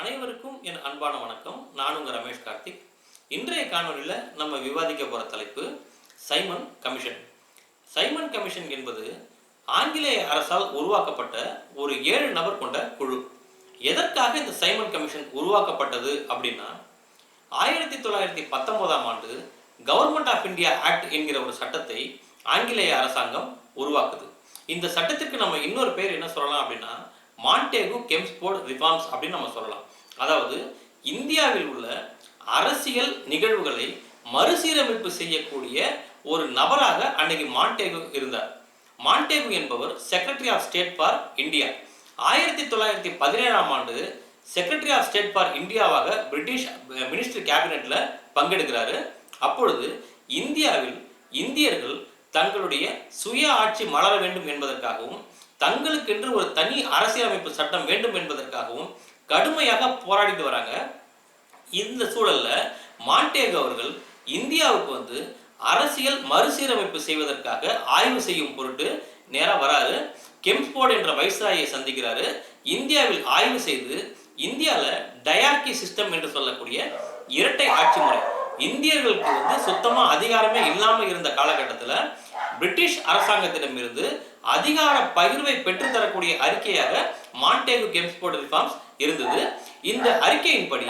அனைவருக்கும் என் அன்பான வணக்கம். நான் உங்கள் ரமேஷ் கார்த்திக். இன்றைய காணொலியில் நம்ம விவாதிக்க போகிற தலைப்பு சைமன் கமிஷன். சைமன் கமிஷன் என்பது ஆங்கிலேய அரசால் உருவாக்கப்பட்ட ஒரு ஏழு நபர் கொண்ட குழு. எதற்காக இந்த சைமன் கமிஷன் உருவாக்கப்பட்டது அப்படின்னா ஆயிரத்தி தொள்ளாயிரத்தி பத்தொன்பதாம் ஆண்டு கவர்மெண்ட் ஆஃப் இந்தியா ஆக்ட் என்கிற ஒரு சட்டத்தை ஆங்கிலேய அரசாங்கம் உருவாக்குது. இந்த சட்டத்திற்கு நம்ம இன்னொரு பேர் என்ன சொல்லலாம் அப்படின்னா மாண்டேகு கெம்ஸ்போர்ட் ரிஃபார்ம்ஸ் அப்படின்னு நம்ம சொல்லலாம். அதாவது இந்தியாவில் உள்ள அரசியல் நிகழ்வுகளை மறுசீரமைப்பு செய்யக்கூடிய ஒரு நபராக அன்னைக்கு மாண்டேகு இருந்தார். மாண்டேகு என்பவர் secretary of state for India ஆயிரத்தி தொள்ளாயிரத்தி பதினேழாம் ஆண்டு செக்ரட்டரி ஆஃப் ஸ்டேட் ஃபார் இந்தியாவாக பிரிட்டிஷ் மினிஸ்டர் கேபினெட்ல பங்கெடுக்கிறாரு. அப்பொழுது இந்தியாவில் இந்தியர்கள் தங்களுடைய சுய ஆட்சி மலர வேண்டும் என்பதற்காகவும் தங்களுக்கென்று ஒரு தனி அரசியலமைப்பு சட்டம் வேண்டும் என்பதற்காகவும் கடுமையாக போராடிட்டு வராங்க. இந்த சூழல்ல மாண்டேகு அவர்கள் இந்தியாவுக்கு வந்து அரசியல் மறுசீரமைப்பு செய்வதற்காக ஆய்வு செய்யும் பொருட்டு நேரா வராரு. கெம்ஸ்போர்ட் என்ற வைஸ்ராயை சந்திக்கிறாரு. இந்தியாவில் ஆய்வு செய்து இந்தியாவில் டயார்கி சிஸ்டம் என்று சொல்லக்கூடிய இரட்டை ஆட்சி முறை இந்தியர்களுக்கு வந்து சுத்தமா அதிகாரமே இல்லாம இருந்த காலகட்டத்தில் பிரிட்டிஷ் அரசாங்கத்திடமிருந்து அதிகார பகிர்வை பெற்றுத்தரக்கூடிய அறிக்கையாக மாண்டேகு கெம்ஸ்போர்ட் ரிஃபார்ம்ஸ் இருந்தது. இந்த அறிக்கையின்படி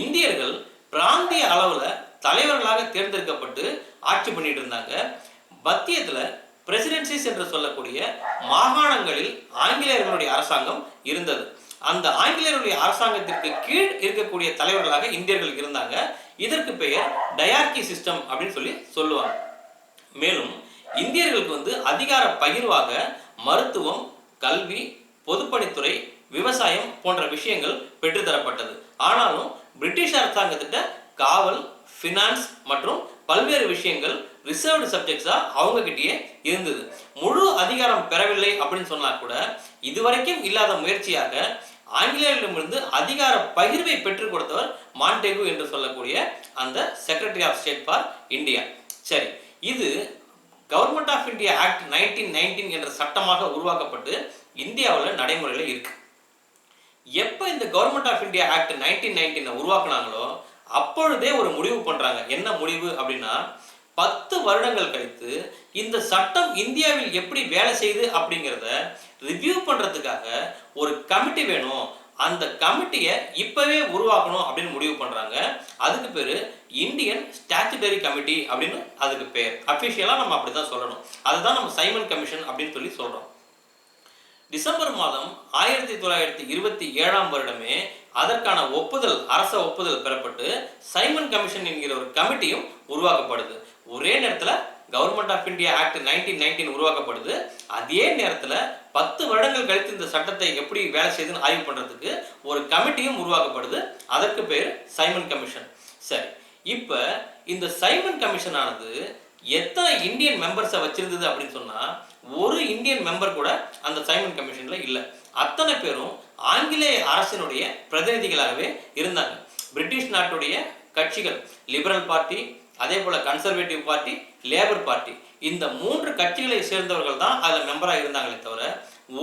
இந்தியர்கள் பிராந்திய அளவுல தலைவர்களாக தேர்ந்தெடுக்கப்பட்டு ஆட்சி பண்ணிட்டு இருந்தாங்க. மத்தியத்துல பிரசிடென்சிஸ் என்று சொல்லக்கூடிய மாகாணங்களில் ஆங்கிலேயர்களுடைய அரசாங்கம் இருந்தது. அந்த ஆங்கிலேயருடைய அரசாங்கத்திற்கு கீழ் இருக்கக்கூடிய தலைவர்களாக இந்தியர்கள் இருந்தாங்க. இதற்கு பெயர் டயார்கி சிஸ்டம் அப்படின்னு சொல்லி சொல்லுவாங்க. மேலும் இந்தியர்களுக்கு வந்து அதிகார பகிர்வாக மருத்துவம் கல்வி பொதுப்பணித்துறை விவசாயம் போன்ற விஷயங்கள் பெற்றுத்தரப்பட்டது ஆனாலும் பிரிட்டிஷ் அரசாங்கத்திட்ட காவல் ஃபினான்ஸ் மற்றும் பல்வேறு விஷயங்கள் ரிசர்வ்டு சப்ஜெக்ட்ஸாக அவங்க கிட்டேயே இருந்தது. முழு அதிகாரம் பெறவில்லை அப்படின்னு சொன்னா கூட இதுவரைக்கும் இல்லாத முயற்சியாக ஆங்கிலேயரிடமிருந்து அதிகார பகிர்வை பெற்றுக் கொடுத்தவர் மாண்டேகு என்று சொல்லக்கூடிய அந்த secretary of state for India சரி இது government of India act nineteen nineteen என்ற சட்டமாக உருவாக்கப்பட்டு இந்தியாவில் நடைமுறையில் இருக்கு. எப்போ இந்த government of India act nineteen நைன்டீனை உருவாக்குனாங்களோ அப்பொழுதே ஒரு முடிவு பண்ணுறாங்க என்ன முடிவு அப்படின்னா பத்து வருடங்கள் கழித்து இந்த சட்டம் இந்தியாவில் எப்படி வேலை செய்யுது அப்படிங்கிறத ரிவ்யூ பண்ணுறதுக்காக ஒரு கமிட்டி வேணும். அந்த கமிட்டியை இப்போவே உருவாக்கணும் அப்படின்னு முடிவு பண்ணுறாங்க அதுக்கு பேர் இந்தியன் ஸ்டாச்சுட்டரி கமிட்டி அப்படின்னு அதுக்கு பேர். அஃபிஷியலாக நம்ம அப்படி தான் சொல்லணும். அதுதான் நம்ம சைமன் கமிஷன் அப்படின்னு சொல்லி சொல்கிறோம் டிசம்பர் மாதம் ஆயிரத்தி தொள்ளாயிரத்தி இருபத்தி ஏழாம் வருடமே அதற்கான ஒப்புதல் அரச ஒப்புதல் பெறப்பட்டு சைமன் கமிஷன் என்கிற ஒரு கமிட்டியும் உருவாக்கப்படுது. ஒரே நேரத்தில் government of India act nineteen nineteen உருவாக்கப்படுது. அதே நேரத்தில் பத்து வருடங்கள் கழித்து இந்த சட்டத்தை எப்படி வேலை செய்யுதுன்னு ஆய்வு பண்ணுறதுக்கு ஒரு கமிட்டியும் உருவாக்கப்படுது. அதற்கு பேர் சைமன் கமிஷன். சரி இப்போ இந்த சைமன் கமிஷன் ஆனது எத்தனை இந்தியன் மெம்பர்ஸை வச்சிருந்தது அப்படின்னு சொன்னால் ஒரு இந்தியன் மெம்பர் கூட அந்த சைமன் கமிஷனில் இல்லை. அத்தனை பேரும் ஆங்கிலேய அரசினுடைய பிரதிநிதிகளாகவே இருந்தாங்க. பிரிட்டிஷ் நாட்டுடைய கட்சிகள் லிபரல் பார்ட்டி அதே போல் கன்சர்வேட்டிவ் பார்ட்டி லேபர் பார்ட்டி இந்த மூன்று கட்சிகளை சேர்ந்தவர்கள் தான் அதில் மெம்பராக இருந்தாங்களே தவிர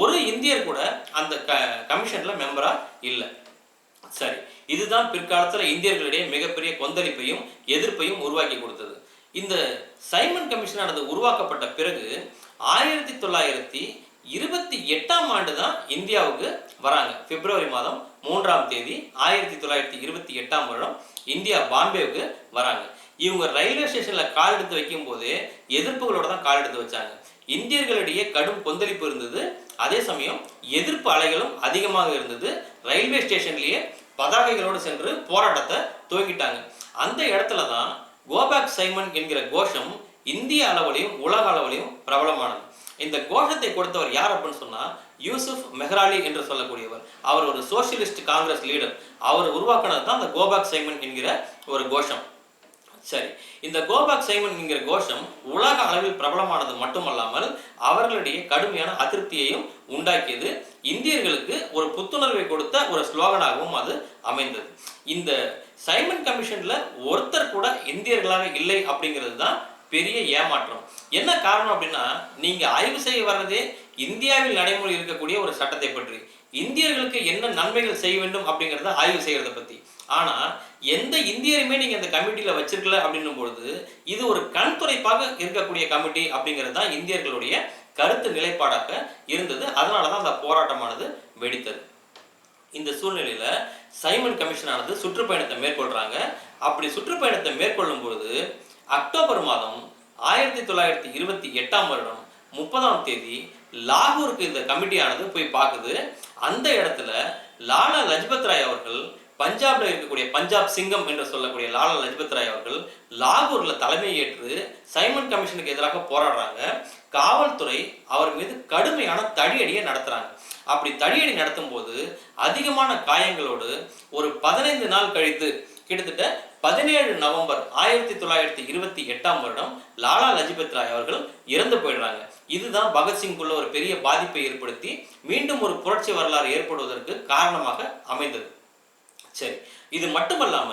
ஒரு இந்தியர் கூட அந்த க கமிஷனில் மெம்பராக இல்லை. சரி இதுதான் பிற்காலத்தில் இந்தியர்களிடையே மிகப்பெரிய கொந்தளிப்பையும் எதிர்ப்பையும் உருவாக்கி கொடுத்தது. இந்த சைமன் கமிஷனானது உருவாக்கப்பட்ட பிறகு ஆயிரத்தி தொள்ளாயிரத்தி இருபத்தி எட்டாம் ஆண்டு தான் இந்தியாவுக்கு வராங்க. பிப்ரவரி மாதம் மூன்றாம் தேதி ஆயிரத்தி தொள்ளாயிரத்தி இருபத்தி எட்டாம் வருடம் இந்தியா பாம்பேவுக்கு வராங்க. இவங்க ரயில்வே ஸ்டேஷன்ல கால் எடுத்து வைக்கும் போதே எதிர்ப்புகளோட தான் கால் எடுத்து வச்சாங்க. இந்தியர்களிடையே கடும் கொந்தளிப்பு இருந்தது. அதே சமயம் எதிர்ப்பு அலைகளும் அதிகமாக இருந்தது. ரயில்வே ஸ்டேஷன்லயே பதாகைகளோடு சென்று போராட்டத்தை துவங்கிட்டாங்க அந்த இடத்துல தான் கோபேக் சைமன் என்கிற கோஷம் இந்திய அளவிலையும் உலக அளவிலையும் பிரபலமானது. இந்த கோஷத்தை கொடுத்தவர் யார் அப்படின்னு சொன்னா யூசுப் மெஹராலி என்று சொல்லக்கூடியவர். அவர் ஒரு சோசியலிஸ்ட் காங்கிரஸ் லீடர் அவர் உருவாக்குனது தான் அந்த கோபாக் சைமன் என்கிற ஒரு கோஷம். சரி. இந்த கோபாக் சைமன் என்கிற கோஷம் உலக அளவில் பிரபலமானது மட்டுமல்லாமல் அவர்களுடைய கடுமையான அதிருப்தியையும் உண்டாக்கியது. இந்தியர்களுக்கு ஒரு புத்துணர்வை கொடுத்த ஒரு ஸ்லோகனாகவும் அது அமைந்தது. இந்த சைமன் கமிஷன்ல ஒருத்தர் கூட இந்தியர்களாக இல்லை அப்படிங்கிறது தான் பெரிய ஏமாற்றம். என்ன காரணம் அப்படின்னா நீங்க ஆய்வு செய்ய வர்றதே இந்தியாவில் நடைமுறை இருக்கக்கூடிய ஒரு சட்டத்தை பற்றி. இந்தியர்களுக்கு என்ன நன்மைகள் செய்ய வேண்டும் அப்படிங்கிறத ஆய்வு செய்யறத பத்தி. ஆனா எந்த இந்தியருமே நீங்க இந்த கமிட்டியில வச்சிருக்கல அப்படின்னும் பொழுது இது ஒரு கண்துறைப்பாக இருக்கக்கூடிய கமிட்டி அப்படிங்கிறது தான் இந்தியர்களுடைய கருத்து நிலைப்பாடாக இருந்தது. அதனால தான் அந்த போராட்டமானது வெடித்தது. இந்த சூழ்நிலையில சைமன் கமிஷனானது சுற்றுப்பயணத்தை மேற்கொள்றாங்க. அப்படி சுற்றுப்பயணத்தை மேற்கொள்ளும் பொழுது அக்டோபர் மாதம் ஆயிரத்தி தொள்ளாயிரத்தி இருபத்தி எட்டாம் வருடம் முப்பதாம் தேதி லாகூருக்கு இந்த கமிட்டியானது போய் பார்க்குது. அந்த இடத்துல லாலா லஜ்பத் ராய் அவர்கள் பஞ்சாப்ல இருக்கக்கூடிய பஞ்சாப் சிங்கம் என்று சொல்லக்கூடிய லாலா லஜ்பத் ராய் அவர்கள் லாகூர்ல தலைமை ஏற்று சைமன் கமிஷனுக்கு எதிராக போராடுறாங்க. காவல்துறை அவர் மீது கடுமையான தடியடியை நடத்துறாங்க. அப்படி தடியடி நடத்தும் போது அதிகமான காயங்களோடு ஒரு பதினைந்து நாள் கழித்து கிட்டத்தட்ட பதினேழு நவம்பர் ஆயிரத்தி தொள்ளாயிரத்தி இருபத்தி எட்டாம் வருடம் லாலா லஜபத் ராய் அவர்கள் இறந்து போயிடுறாங்க. இதுதான் பகத்சிங்குள்ள ஒரு பெரிய பாதிப்பை ஏற்படுத்தி மீண்டும் ஒரு புரட்சி வரலாறு ஏற்படுவதற்கு காரணமாக அமைந்தது. சரி இது மட்டுமல்லாம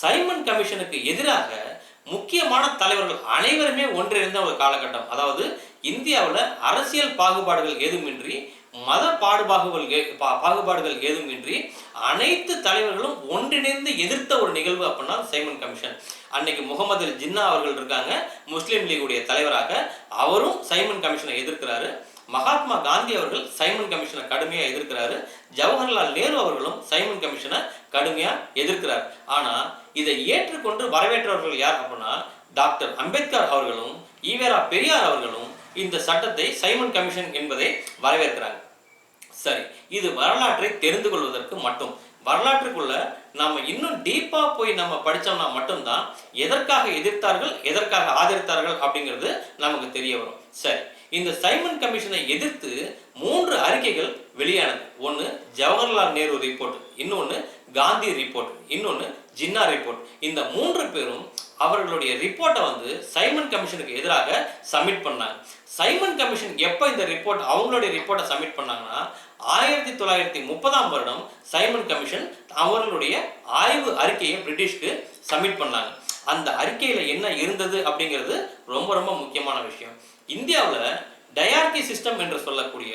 சைமன் கமிஷனுக்கு எதிராக முக்கியமான தலைவர்கள் அனைவருமே ஒன்றிணைந்த ஒரு காலகட்டம். அதாவது இந்தியாவில் அரசியல் பாகுபாடுகள் எதுவுமின்றி மத பாடுபாகுகள் ஏ- பா- பாகுபாடுகள் ஏதுமின்றி அனைத்து தலைவர்களும் ஒன்றிணைந்து எதிர்த்த ஒரு நிகழ்வு அப்படின்னா சைமன் கமிஷன். அன்னைக்கு முகமது ஜின்னா அவர்கள் இருக்காங்க முஸ்லீம் லீகுடைய தலைவராக. அவரும் சைமன் கமிஷனை எதிர்க்கிறாரு. மகாத்மா காந்தி அவர்கள் சைமன் கமிஷனை கடுமையா எதிர்க்கிறாரு. ஜவஹர்லால் நேரு அவர்களும் சைமன் கமிஷனை கடுமையா எதிர்க்கிறார். ஆனா இதை ஏற்றுக்கொண்டு வரவேற்றவர்கள் யார் அப்படின்னா டாக்டர் அம்பேத்கர் அவர்களும் ஈவேரா பெரியார் அவர்களும் இந்த சட்டத்தை சைமன் கமிஷன் என்பதை வரவேற்கிறாங்க. சரி இது வரலாற்றை தெரிந்து கொள்வதற்கு மட்டும். வரலாற்றுக்குள்ள நாம இன்னும் டீப்பா போய் நம்ம படிச்சோம்னா மட்டும்தான் எதற்காக எதிர்த்தார்கள் எதற்காக ஆதரித்தார்கள் அப்படிங்கிறது நமக்கு தெரிய வரும். சரி இந்த சைமன் கமிஷனை எதிர்த்து மூன்று அறிக்கைகள் வெளியானது. ஒன்று ஜவஹர்லால் நேரு ரிப்போர்ட் இன்னொன்று காந்தி ரிப்போர்ட் இன்னொன்று ஜின்னா ரிப்போர்ட் இந்த மூன்று பேரும் அவர்களுடைய ரிப்போர்ட்டை வந்து சைமன் கமிஷனுக்கு எதிராக சப்மிட் பண்ணாங்க. சைமன் கமிஷன் எப்போ இந்த ரிப்போர்ட் அவங்களுடைய ரிப்போர்ட்டை சப்மிட் பண்ணாங்கன்னா ஆயிரத்தி தொள்ளாயிரத்தி முப்பதாம் வருடம் சைமன் கமிஷன் அவர்களுடைய ஆய்வு அறிக்கையை பிரிட்டிஷ்க்கு சப்மிட் பண்ணாங்க. அந்த அறிக்கையில் என்ன இருந்தது அப்படிங்கிறது ரொம்ப ரொம்ப முக்கியமான விஷயம். இந்தியாவில் டயார்கி சிஸ்டம் என்று சொல்லக்கூடிய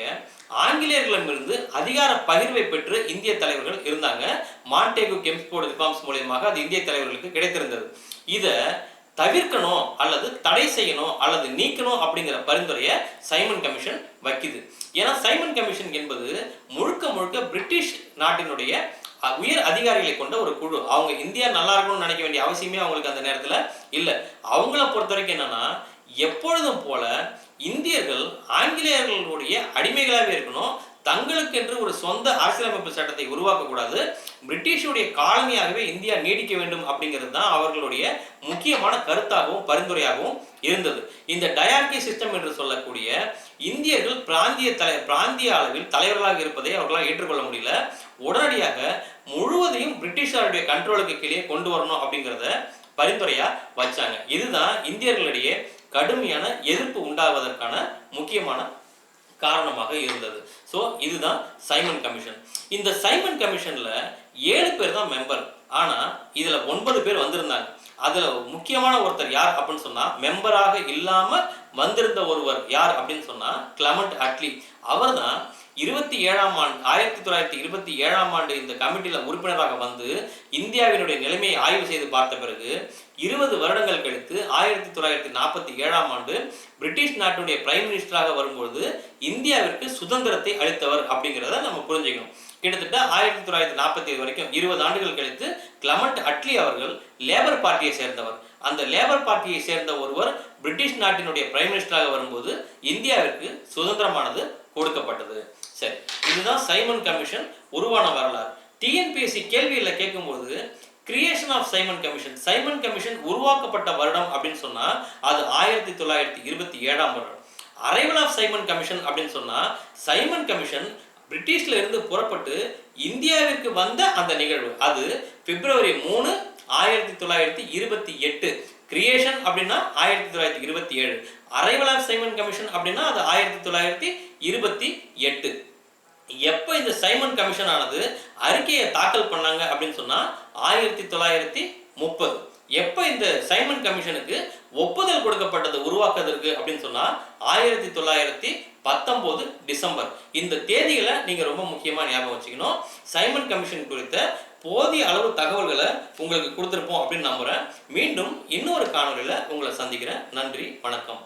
ஆங்கிலேயர்களிடமிருந்து அதிகார பகிர்வை பெற்று இந்திய தலைவர்கள் இருந்தாங்க. மாண்டேகு கெம்ஸ்போர்டு ரிஃபார்ம்ஸ் மூலியமாக அது இந்திய தலைவர்களுக்கு கிடைத்திருந்தது. இதை தவிர்க்கணும் அல்லது தடை செய்யணும் அல்லது நீக்கணும் அப்படிங்கிற பரிந்துரையை சைமன் கமிஷன் வைக்குது. ஏன்னா சைமன் கமிஷன் என்பது முழுக்க முழுக்க பிரிட்டிஷ் நாட்டினுடைய உயர் அதிகாரிகளை கொண்ட ஒரு குழு. அவங்க இந்தியா நல்லா இருக்கணும்னு நினைக்க வேண்டிய அவசியமே அவங்களுக்கு அந்த நேரத்தில் இல்லை. அவங்கள பொறுத்த வரைக்கும் என்னன்னா எப்பொழுதும் போல இந்தியர்கள் ஆங்கிலேயர்களுடைய அடிமைகளாகவே இருக்கணும். தங்களுக்கென்று ஒரு சொந்த அரசியலமைப்பு சட்டத்தை உருவாக்கக்கூடாது. பிரிட்டிஷுடைய காலனியாகவே இந்தியா நீடிக்க வேண்டும் அப்படிங்கிறது தான் அவர்களுடைய முக்கியமான கருத்தாகவும் பரிந்துரையாகவும் இருந்தது. இந்த டயார்கி சிஸ்டம் என்று சொல்லக்கூடிய இந்தியர்கள் பிராந்திய தலை பிராந்திய அளவில் தலைவர்களாக இருப்பதை அவர்களால் ஏற்றுக்கொள்ள முடியல. உடனடியாக முழுவதையும் பிரிட்டிஷாருடைய கண்ட்ரோலுக்கு கீழே கொண்டு வரணும் அப்படிங்கிறத பரிந்துரையா வச்சாங்க. இதுதான் இந்தியர்களிடையே கடுமையான எதிர்ப்பு உண்டாவதற்கான முக்கியமான காரணமாக இருந்தது. ஸோ இதுதான் சைமன் கமிஷன் இந்த சைமன் கமிஷன்ல ஏழு பேர் தான் மெம்பர் ஆனா இதுல ஒன்பது பேர் வந்திருந்தாங்க. அதுல முக்கியமான ஒருத்தர் யார் அப்படின்னு சொன்னா மெம்பராக இல்லாம வந்திருந்த ஒருவர் யார் அப்படின்னு சொன்னா கிளமண்ட் அட்லி அவர் தான் இருபத்தி ஏழாம் ஆண்டு ஆயிரத்தி தொள்ளாயிரத்தி இருபத்தி ஏழாம் ஆண்டு இந்த கமிட்டியில் உறுப்பினராக வந்து இந்தியாவினுடைய நிலைமையை ஆய்வு செய்து பார்த்த பிறகு இருபது வருடங்கள் கழித்து ஆயிரத்தி தொள்ளாயிரத்தி நாற்பத்தி ஏழாம் ஆண்டு பிரிட்டிஷ் நாட்டுடைய பிரைம் மினிஸ்டராக வரும்பொழுது இந்தியாவிற்கு சுதந்திரத்தை அளித்தவர் அப்படிங்கிறத நம்ம புரிஞ்சுக்கணும். கிட்டத்தட்ட ஆயிரத்தி தொள்ளாயிரத்தி நாற்பத்தி ஏழு வரைக்கும் இருபது ஆண்டுகள் கழித்து கிளமண்ட் அட்லி அவர்கள் லேபர் பார்ட்டியை சேர்ந்தவர். அந்த லேபர் பார்ட்டியை சேர்ந்த ஒருவர் பிரிட்டிஷ் நாட்டினுடைய பிரைம் மினிஸ்டராக வரும்போது இந்தியாவிற்கு சுதந்திரமானது சைமன் கமிஷன் உருவான வரலாறு. டிஎன்பிஎஸ்சி கேள்வியில் கேட்கும்போது creation of Simon commission Simon commission உருவாக்கப்பட்ட வருடம் அப்படின்னு சொன்னா அது ஆயிரத்தி தொள்ளாயிரத்தி இருபத்தி ஏழாம் வருடம். அரைவல் ஆஃப் சைமன் கமிஷன் அப்படின்னு சொன்னா சைமன் கமிஷன் பிரிட்டிஷ்ல இருந்து புறப்பட்டு இந்தியாவிற்கு வந்த அந்த நிகழ்வு. அது பிப்ரவரி மூணு ஆயிரத்தி தொள்ளாயிரத்தி இருபத்தி எட்டு. கிரியேஷன் அப்படின்னா ஆயிரத்தி தொள்ளாயிரத்தி இருபத்தி ஏழு. அரைவல் ஆஃப் சைமன் கமிஷன் அப்படின்னா அது ஆயிரத்தி தொள்ளாயிரத்தி இருபத்தி எட்டு. எப்போ இந்த சைமன் கமிஷன் ஆனது அறிக்கையை தாக்கல் பண்ணாங்க அப்படின்னு சொன்னால் ஆயிரத்தி தொள்ளாயிரத்தி முப்பது. எப்போ இந்த சைமன் கமிஷனுக்கு ஒப்புதல் கொடுக்கப்பட்டது உருவாக்குவதற்கு அப்படின்னு சொன்னால் ஆயிரத்தி தொள்ளாயிரத்தி பத்தொம்போது டிசம்பர். இந்த தேதிகளை நீங்கள் ரொம்ப முக்கியமாக ஞாபகம் வச்சுக்கணும். சைமன் கமிஷன் குறித்த போதிய அளவு தகவல்களை உங்களுக்கு கொடுத்துருப்போம் அப்படின்னு நம்புறேன். மீண்டும் இன்னொரு காணொலியில் உங்களை சந்திக்கிறேன். நன்றி வணக்கம்.